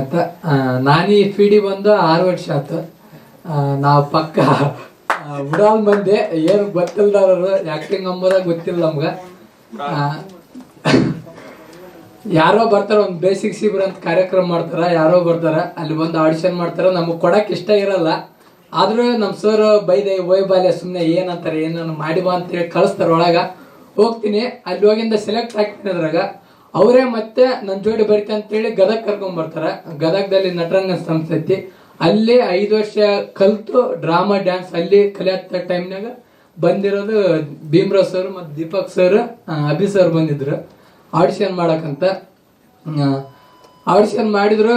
ಅಂತ ನಾನೀ ಫೀಡಿ ಬಂದು ಆರು ವರ್ಷ ಆಯ್ತು. ನಾವು ಪಕ್ಕ ಉಡಾಲ್ ಬಂದೆ ಏನು ಗೊತ್ತಿಲ್ದವ್ರು ಆ್ಯಕ್ಟಿಂಗ್ ಅಂಬೋದಾಗ ಗೊತ್ತಿಲ್ಲ ನಮ್ಗೆ. ಯಾರೋ ಬರ್ತಾರ, ಒಂದು ಬೇಸಿಕ್ ಶಿಬಿರ ಅಂತ ಕಾರ್ಯಕ್ರಮ ಮಾಡ್ತಾರೆ, ಯಾರೋ ಬರ್ತಾರ, ಅಲ್ಲಿ ಬಂದು ಆಡಿಷನ್ ಮಾಡ್ತಾರೆ, ನಮಗೆ ಕೊಡಕ್ಕೆ ಇಷ್ಟ ಇರಲ್ಲ. ಆದರೂ ನಮ್ಮ ಸರ್ ಬೈದೆ ಬಾಲ್ಯ ಸುಮ್ಮನೆ ಏನಂತಾರೆ, ಏನನ್ನು ಮಾಡಿ ಬಾ ಅಂತೇಳಿ ಕಳಿಸ್ತಾರ ಒಳಗ. ಹೋಗ್ತೀನಿ, ಅಲ್ಲಿ ಹೋಗಿಂದ ಸೆಲೆಕ್ಟ್ ಆಗ್ತೀನಿ ಅದ್ರಾಗ. ಅವರೇ ಮತ್ತೆ ನನ್ನ ಜೋಡಿ ಅಂತ ಅಂತೇಳಿ ಗದಗ್ ಕರ್ಕೊಂಡ್ ಬರ್ತಾರೆ. ಗದಗದಲ್ಲಿ ನಟರಂಗ ಸಂಸ್ಥೆ ಐತಿ. ಅಲ್ಲಿ ಐದು ವರ್ಷ ಕಲ್ತು ಡ್ರಾಮಾ ಡ್ಯಾನ್ಸ್ ಅಲ್ಲಿ ಕಲಿಯತ್ತ ಟೈಮ್ನಾಗ ಬಂದಿರೋದು ಭೀಮ್ರಾವ್ ಸರ್ ಮತ್ತು ದೀಪಕ್ ಸರ್ ಅಭಿ ಸರ್ ಬಂದಿದ್ರು. ಆಡಿಷನ್ ಮಾಡಕ್ಕಂತ ಆಡಿಷನ್ ಮಾಡಿದ್ರು,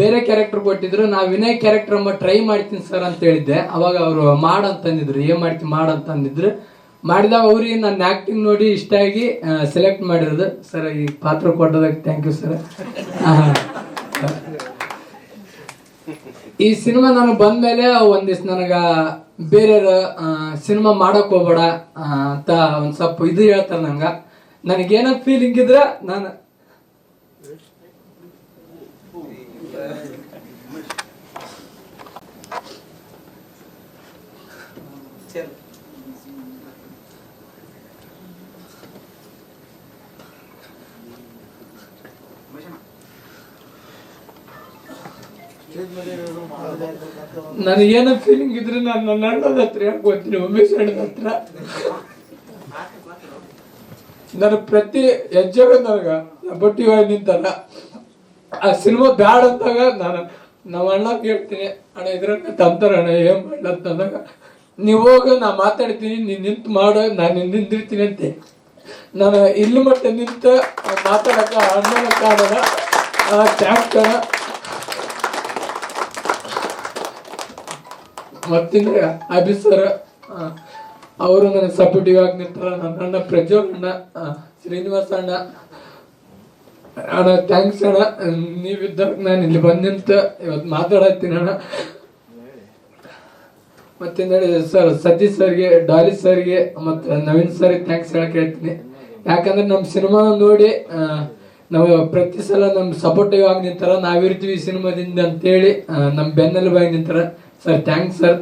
ಬೇರೆ ಕ್ಯಾರೆಕ್ಟರ್ ಕೊಟ್ಟಿದ್ರು. ನಾ ವಿನಯ್ ಕ್ಯಾರೆಕ್ಟರ್ ಅಮ್ಮ ಟ್ರೈ ಮಾಡ್ತೀನಿ ಸರ್ ಅಂತ ಹೇಳಿದ್ದೆ. ಅವಾಗ ಅವರು ಮಾಡಂತಂದಿದ್ರು ಏನ್ ಮಾಡ್ತೀನಿ ಮಾಡಂತಂದಿದ್ರು ಮಾಡಿದಾಗ ಅವ್ರಿಗೆ ನನ್ನ ಆಕ್ಟಿಂಗ್ ನೋಡಿ ಇಷ್ಟ ಆಗಿ ಸೆಲೆಕ್ಟ್ ಮಾಡಿರೋದು. ಸರ್ ಈ ಪಾತ್ರ ಕೊಟ್ಟದಕ್ಕೆ ಥ್ಯಾಂಕ್ ಯು ಸರ್ ಈ ಸಿನಿಮಾ ನಾನು ಬಂದ್ಮೇಲೆ ಒಂದಿವ್ಸ ನನಗೆ ಬೇರೆ ಸಿನಿಮಾ ಮಾಡಕ್ ಹೋಗ್ಬೇಡ ಅಂತ ಒಂದು ಸ್ವಲ್ಪ ಇದು ಹೇಳ್ತಾರೆ ನಂಗೆ. ನನಗೇನೋ ಫೀಲಿಂಗ್ ಇದ್ರೆ ನಾನು ನನಗೇನೋ ಫೀಲಿಂಗ್ ಇದ್ರೆ ನಾನು ನನ್ನ ಅಣ್ಣದ ಹತ್ರ ಹೇಳ್ಕೊತೀನಿ ಉಮೇಶ್ ಅಣ್ಣದ ಹತ್ರ. ನಾನು ಪ್ರತಿ ಹೆಜ್ಜೆ ನನಗ ಬಟ್ಟಿ ನಿಂತಲ್ಲ, ಆ ಸಿನಿಮಾ ಬ್ಯಾಡ ಅಂದಾಗ ನಾನು ನಮ್ಮ ಅಣ್ಣ ಕೇಳ್ತೀನಿ, ಅಣ್ಣ ಇದ್ರ ತಂತಾರ ಅಣ್ಣ, ಏನ್ ಮಾಡ್ಲ? ಅಂತಂದಾಗ ನೀವು ಹೋಗಿ ನಾ ಮಾತಾಡ್ತೀನಿ, ನೀನ್ ನಿಂತು ಮಾಡು, ನಾನು ನಿಂತಿರ್ತೀನಿ ಅಂತೆ. ನಾನು ಇಲ್ಲಿ ಮಟ್ಟ ನಿಂತ ಮಾತಾಡಕ, ಅಣ್ಣನ ಆ ಟ್ಯಾಂಕ್ ಅಣ್ಣ ಮತ್ತಿಂದ ಅಭಿ ಸರ್ ಅವರು ನನಗೆ ಸಪೋರ್ಟಿವ್ ಆಗಿ ನಿಂತಾರ ನನ್ನ ಪ್ರಜ್ವಲ್ ಅಣ್ಣ ಶ್ರೀನಿವಾಸ ಅಣ್ಣ. ಅಣ್ಣ ಥ್ಯಾಂಕ್ಸ್ ಅಣ್ಣ. ನೀವಿದ್ದಾಗ ನಾನು ಇಲ್ಲಿ ಬಂದಿಂತ ಇವತ್ತು ಮಾತಾಡತ್ತೀನಿ ಅಣ್ಣ. ಮತ್ತೆ ನೋಡಿ ಸರ್ ಸತೀಶ್ ಸರ್ಗೆ, ಡಾಲಿ ಸರ್ಗೆ, ಮತ್ತು ನವೀನ್ ಸರ್ಗೆ ಥ್ಯಾಂಕ್ಸ್ ಹೇಳಕ್ ಹೇಳ್ತೀನಿ. ಯಾಕಂದ್ರೆ ನಮ್ಮ ಸಿನಿಮಾ ನೋಡಿ ನಾವು ಪ್ರತಿ ಸಲ ನಮ್ಮ ಸಪೋರ್ಟಿವ್ ಆಗಿ ನಿಂತಾರ ನಾವಿರ್ತೀವಿ ಸಿನಿಮಾದಿಂದ ಅಂತೇಳಿ ನಮ್ಮ ನಮ್ ಬೆನ್ನೆಲುಬಾಗಿ ನಿಂತಾರ. ಸರ್ ಥ್ಯಾಂಕ್ಸ್ ಸರ್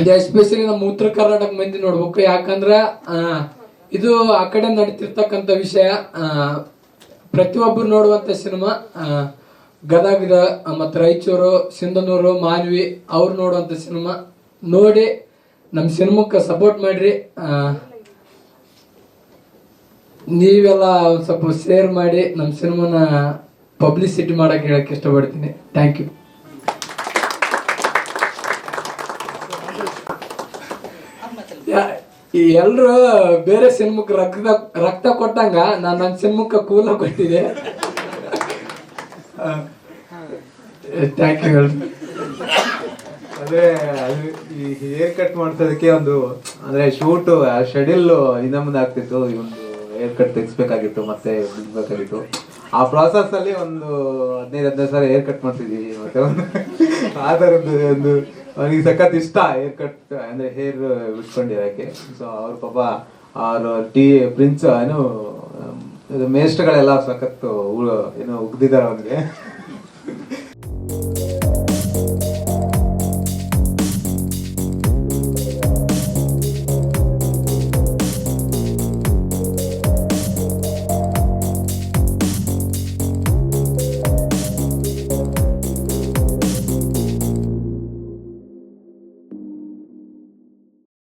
ಇದು ಎಸ್ಪೆಷಲಿ ನಮ್ಮ ಉತ್ತರ ಕರ್ನಾಟಕ ಮಂದಿ ನೋಡ್ಬೇಕು ಯಾಕಂದ್ರೆ ಇದು ಆ ಕಡೆ ನಡೀತಿರ್ತಕ್ಕಂಥ ವಿಷಯ ಪ್ರತಿಯೊಬ್ಬರು ನೋಡುವಂತ ಸಿನಿಮಾ ಗದಗ ಮತ್ತು ರಾಯಚೂರು, ಸಿಂಧನೂರು, ಮಾನ್ವಿ, ಅವ್ರು ನೋಡುವಂತ ಸಿನಿಮಾ, ನೋಡಿ ನಮ್ಮ ಸಿನಿಮಾಕ್ಕೆ ಸಪೋರ್ಟ್ ಮಾಡಿರಿ ನೀವೆಲ್ಲ ಒಂದ್ ಸ್ವಲ್ಪ ಶೇರ್ ಮಾಡಿ, ನಮ್ಮ ಸಿನಿಮಾನ ಪಬ್ಲಿಸಿಟಿ ಮಾಡೋಕ್ಕೆ ಹೇಳಕ್ಕೆ ಇಷ್ಟಪಡ್ತೀನಿ. ಥ್ಯಾಂಕ್ ಯು ಎಲ್ರು ಬೇರೆ ಸಿನಿಮಕ್ಕೆ ರಕ್ತ ರಕ್ತ ಕೊಟ್ಟಂಗ ನಾನು ನನ್ನ ಸಿನಿಮಕ್ಕೆ ಕೂಲ ಕೊಟ್ಟಿದೆ. ಥ್ಯಾಂಕ್ ಯು ಅದೇ, ಅದು ಈ ಹೇರ್ ಕಟ್ ಮಾಡ್ಸೋದಕ್ಕೆ ಒಂದು, ಅಂದ್ರೆ ಶೂಟ್ ಶೆಡ್ಯೂಲ್ ಹಿಂದೆ ಮುಂದೆ ಆಗ್ತಿತ್ತು, ಈ ಒಂದು ಹೇರ್ ಕಟ್ ತೆಗಿಸ್ಬೇಕಾಗಿತ್ತು, ಮತ್ತೆ ಬಿಡ್ಬೇಕಾಗಿತ್ತು. ಆ ಪ್ರಾಸೆಸ್ ಅಲ್ಲಿ ಒಂದು ಹದಿನೈದು ಹದಿನೈದು ಸಾವಿರ ಹೇರ್ ಕಟ್ ಮಾಡ್ತಿದ್ದೀವಿ ಮತ್ತೆ ಒಂದು ಆ ಥರದ್ದು ಒಂದು ಅವನಿಗೆ ಸಖತ್ ಇಷ್ಟ ಹೇರ್ ಕಟ್ ಅಂದ್ರೆ ಹೇರ್ ಬಿಟ್ಕೊಂಡಿರಕ್ಕೆ ಸೊ ಅವ್ರ ಪಾಪ, ಅವ್ರ ಟಿ ಪ್ರಿನ್ಸ್ ಏನು ಮೇಸ್ಟ್ಗಳೆಲ್ಲ ಸಖತ್ ಏನೋ ಉಗ್ದಿದ್ದಾರೆ ಅವನಿಗೆ.